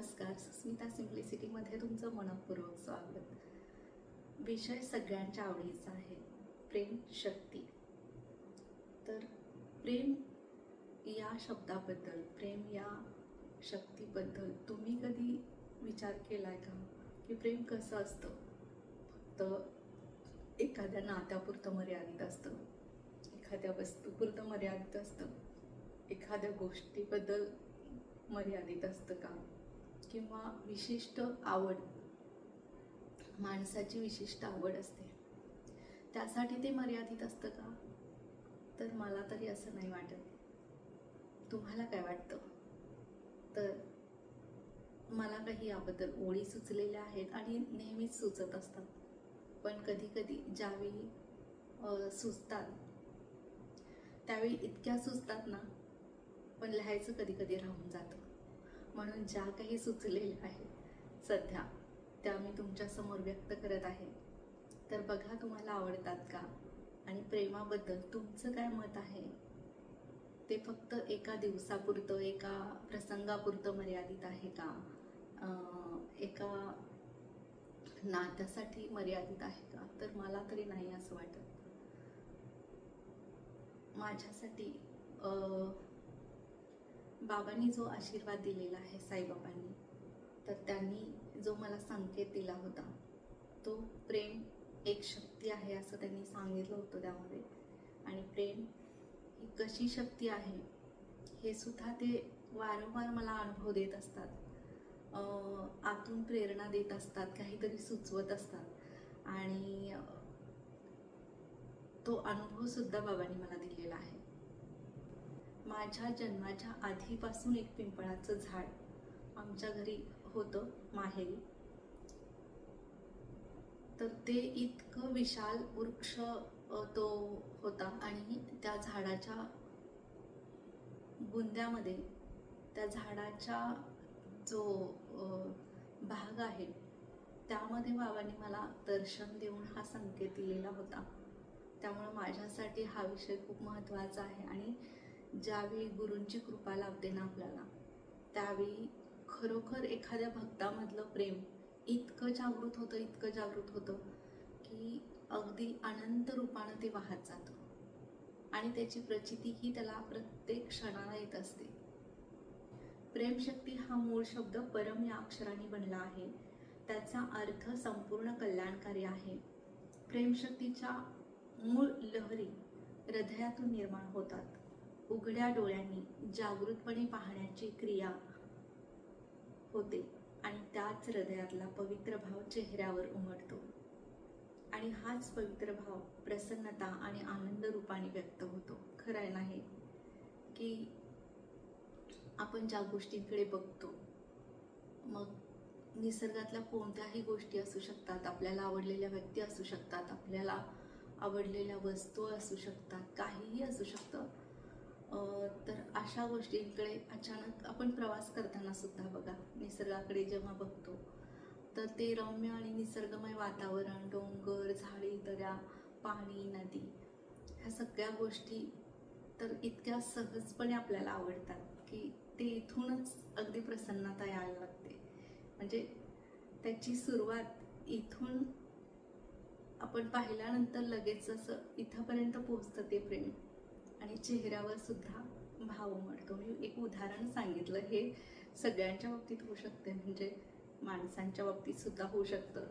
नमस्कार. सुस्मिता सिम्प्लिसिटीमध्ये तुमचं मनपूर्वक स्वागत. विषय सगळ्यांच्या आवडीचा आहे. प्रेम शक्ती. तर प्रेम या शब्दाबद्दल प्रेम या शक्तीबद्दल तुम्ही कधी विचार केलाय का? की प्रेम कसं असतं? फक्त एखाद्या नात्यापुरतं मर्यादित असतं. एखाद्या वस्तूपुरतं मर्यादित असतं. एखाद्या गोष्टीबद्दल मर्यादित असतं का? किंवा विशिष्ट आवड माणसाची विशिष्ट आवड असते. त्यासाठी ते मर्यादित असतं का? तर मला तरी असं नाही वाटत. तुम्हाला काय वाटतं? तर मला काही याबद्दल ओळी सुचलेल्या आहेत आणि नेहमीच सुचत असतात. पण कधीकधी ज्यावेळी सुचतात त्यावेळी इतक्या सुचतात ना पण लिहायचं कधी कधी राहून जातं. म्हणून ज्या काही सुचलेल्या आहेत सध्या त्या मी तुमच्यासमोर व्यक्त करत आहे. तर बघा तुम्हाला आवडतात का? आणि प्रेमाबद्दल तुमचं काय मत आहे? ते फक्त एका दिवसापुरतं एका प्रसंगापुरतं मर्यादित आहे का? एका नात्यासाठी मर्यादित आहे का? तर मला तरी नाही असं वाटत. माझ्यासाठी बाबांनी जो आशीर्वाद दिलेला आहे साईबाबांनी तर त्यांनी जो मला संकेत दिला होता तो प्रेम एक शक्ती आहे असं त्यांनी सांगितलं होतं त्यामध्ये. आणि प्रेम ही कशी शक्ती आहे हे सुद्धा ते वारंवार मला अनुभव देत असतात. आतून प्रेरणा देत असतात काहीतरी सुचवत असतात. आणि तो अनुभवसुद्धा बाबांनी मला दिलेला आहे. माझ्या जन्माच्या आधीपासून एक पिंपळाचं झाड आमच्या घरी होतं माहेरी. तर ते इतकं विशाल वृक्ष तो होता आणि त्या झाडाच्या बुंद्यामध्ये त्या झाडाच्या जो भाग आहे त्यामध्ये बाबांनी मला दर्शन देऊन हा संकेत दिलेला होता. त्यामुळे माझ्यासाठी हा विषय खूप महत्त्वाचा आहे आणि ज्यावेळी गुरूंची कृपा लाभते ना आपल्याला त्यावेळी खरोखर एखाद्या भक्तामधलं प्रेम इतकं जागृत होतं इतकं जागृत होतं की अगदी अनंत रूपानं ते वाहत जातं. आणि त्याची प्रचिती ही त्याला प्रत्येक क्षणाला येत असते. प्रेमशक्ती हा मूळ शब्द परम या अक्षराने बनला आहे. त्याचा अर्थ संपूर्ण कल्याणकारी आहे. प्रेमशक्तीच्या मूळ लहरी हृदयातून निर्माण होतात. उघड्या डोळ्यांनी जागृतपणे पाहण्याची क्रिया होते आणि त्याच हृदयातला पवित्र भाव चेहऱ्यावर उमटतो. आणि हाच पवित्र भाव प्रसन्नता आणि आनंद रूपाने व्यक्त होतो. खरं आहे की आपण ज्या गोष्टींकडे बघतो मग निसर्गातल्या कोणत्याही गोष्टी असू शकतात आपल्याला आवडलेल्या व्यक्ती असू शकतात आपल्याला आवडलेल्या वस्तू असू शकतात काहीही असू शकतं. अशा गोष्टींकडे अचानक आपण प्रवास करताना सुद्धा बघा निसर्गाकडे जेव्हा बघतो तर ते रम्य आणि निसर्गमय वातावरण डोंगर झाडी दऱ्या पाणी नदी ह्या सगळ्या गोष्टी तर इतक्या सहजपणे आपल्याला आवडतात की ते इथूनच अगदी प्रसन्नता यायला लागते. म्हणजे त्याची सुरुवात इथून आपण पाहिल्यानंतर लगेच असं इथंपर्यंत पोहोचतं ते प्रेम. आणि चेहऱ्यावर सुद्धा भाव उमटतो मी एक उदाहरण सांगितलं. हे सगळ्यांच्या बाबतीत होऊ शकते. म्हणजे माणसांच्या बाबतीत सुद्धा होऊ शकतं.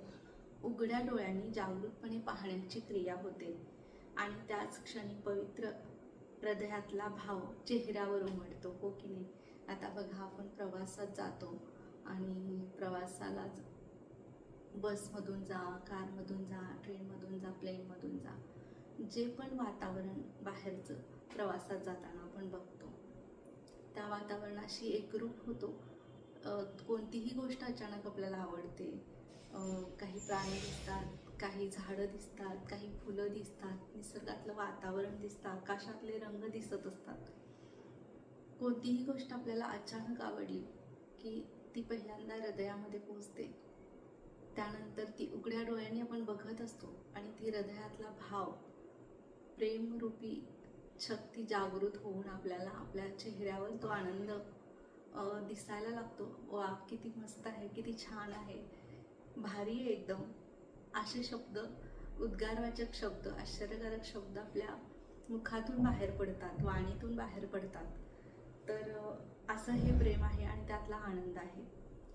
उघड्या डोळ्यांनी जागृतपणे पाहण्याची क्रिया होते. आणि त्याच क्षणी पवित्र हृदयातला भाव चेहऱ्यावर उमटतो. हो की नाही? आता बघा आपण प्रवासात जातो आणि प्रवासालाच बसमधून जा कारमधून जा ट्रेनमधून जा प्लेनमधून जा. जे पण वातावरण बाहेरचं प्रवासात जाताना आपण बघतो. त्या वातावरणाशी एकरूप होतो. कोणतीही गोष्ट अचानक आपल्याला आवडते. काही प्राणी दिसतात काही झाडं दिसतात काही फुलं दिसतात निसर्गातलं वातावरण दिसतं आकाशातले रंग दिसत असतात. कोणतीही गोष्ट आपल्याला अचानक आवडली की ती पहिल्यांदा हृदयामध्ये पोचते त्यानंतर ती उघड्या डोळ्यांनी आपण बघत असतो आणि ती हृदयातला भाव प्रेमरूपी शक्ती जागृत होऊन आपल्याला आपल्या चेहऱ्यावर तो आनंद दिसायला लागतो. वा किती मस्त आहे किती छान आहे. भारी आहे एकदम. असे शब्द उद्गारवाचक शब्द आश्चर्यकारक शब्द आपल्या मुखातून बाहेर पडतात वाणीतून बाहेर पडतात. तर असं हे प्रेम आहे आणि त्यातला आनंद आहे.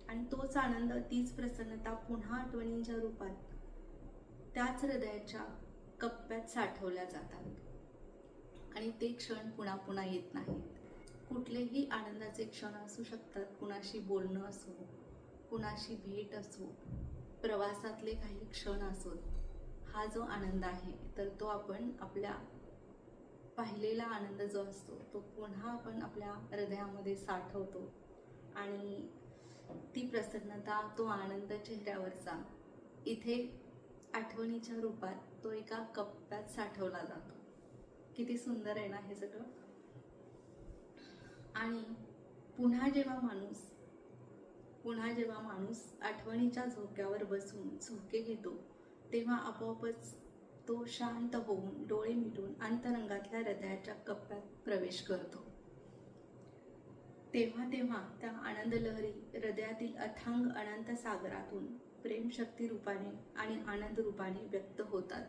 आणि तोच आनंद तीच प्रसन्नता पुन्हा आठवणींच्या रूपात त्याच हृदयाच्या कप्प्यात साठवल्या जातात. आणि ते क्षण पुन्हा पुन्हा येत नाहीत. कुठलेही आनंदाचे क्षण असू शकतात कुणाशी बोलणं असो कुणाशी भेट असो प्रवासातले काही क्षण असोत हा जो आनंद आहे तर तो आपण आपल्या पाहिलेला आनंद जो असतो तो पुन्हा आपण आपल्या हृदयामध्ये साठवतो. आणि ती प्रसन्नता तो आनंद चेहऱ्यावरचा इथे आठवणीच्या रूपात तो एका कप्प्यात साठवला जातो. किती सुंदर आहे ना हे सगळं. आणि पुन्हा जेव्हा माणूस पुन्हा जेव्हा माणूस आठवणीच्या झोक्यावर बसून झोके घेतो तेव्हा आपोआपच तो शांत होऊन डोळे मिटून अंतरंगातल्या हृदयाच्या कप्प्यात प्रवेश करतो. तेव्हा तेव्हा त्या आनंद लहरी हृदयातील अथांग अनंत सागरातून प्रेमशक्ती रूपाने आणि आनंद रूपाने व्यक्त होतात.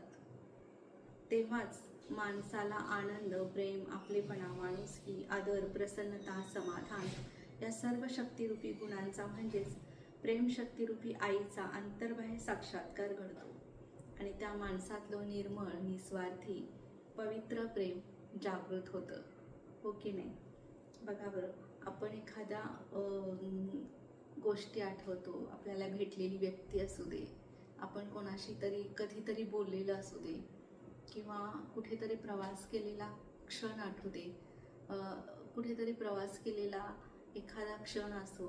तेव्हाच माणसाला आनंद प्रेम आपलेपणा माणुसकी आदर प्रसन्नता समाधान या सर्व शक्तिरूपी गुणांचा म्हणजेच प्रेम शक्तिरूपी आईचा अंतर्बाह्य साक्षात्कार घडतो. आणि त्या माणसातलं निर्मळ निस्वार्थी पवित्र प्रेम जागृत होतं. हो की नाही? बघा बरं आपण एखाद्या गोष्टी आठवतो आपल्याला भेटलेली व्यक्ती असू दे आपण कोणाशी तरी कधीतरी बोललेलं असू दे किंवा कुठेतरी प्रवास केलेला क्षण आठवू दे कुठेतरी प्रवास केलेला एखादा क्षण असो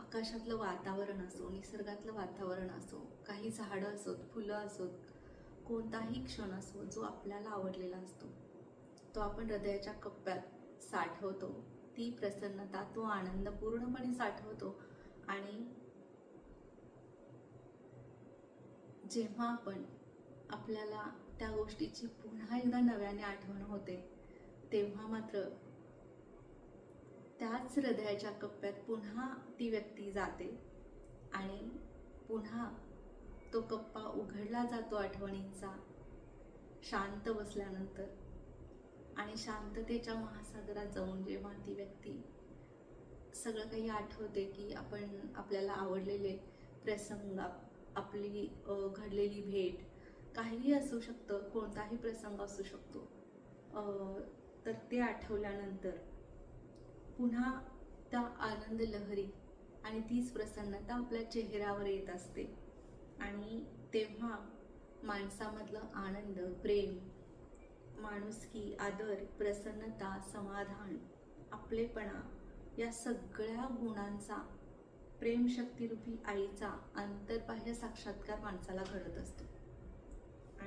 आकाशातलं वातावरण असो निसर्गातलं वातावरण असो काही झाडं असोत फुलं असोत कोणताही क्षण असो जो आपल्याला आवडलेला असतो तो आपण हृदयाच्या कप्प्यात साठवतो. ती प्रसन्नता तो आनंद पूर्णपणे साठवतो आणि जेव्हा आपण आपल्याला त्या गोष्टीची पुन्हा एकदा नव्याने आठवण होते. तेव्हा मात्र त्याच हृदयाच्या कप्प्यात पुन्हा ती व्यक्ती जाते आणि पुन्हा तो कप्पा उघडला जातो आठवणींचा. शांत बसल्यानंतर आणि शांततेच्या महासागरात जाऊन जेव्हा ती व्यक्ती सगळं काही आठवते की आपण आपल्याला आवडलेले प्रसंग आपली घडलेली भेट काहीही असू शकतं कोणताही प्रसंग असू शकतो. तर ते आठवल्यानंतर पुन्हा त्या आनंद लहरी आणि तीच प्रसन्नता आपल्या चेहऱ्यावर येत असते. आणि तेव्हा माणसामधलं आनंद प्रेम माणुसकी आदर प्रसन्नता समाधान आपलेपणा या सगळ्या गुणांचा प्रेमशक्तीरूपी आईचा अंतर्बाह्य साक्षात्कार माणसाला घडत असतो.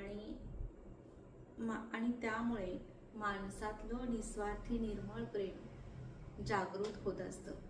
आणि मा आणि त्यामुळे माणसातलं निस्वार्थी निर्मळ प्रेम जागृत होत असतं.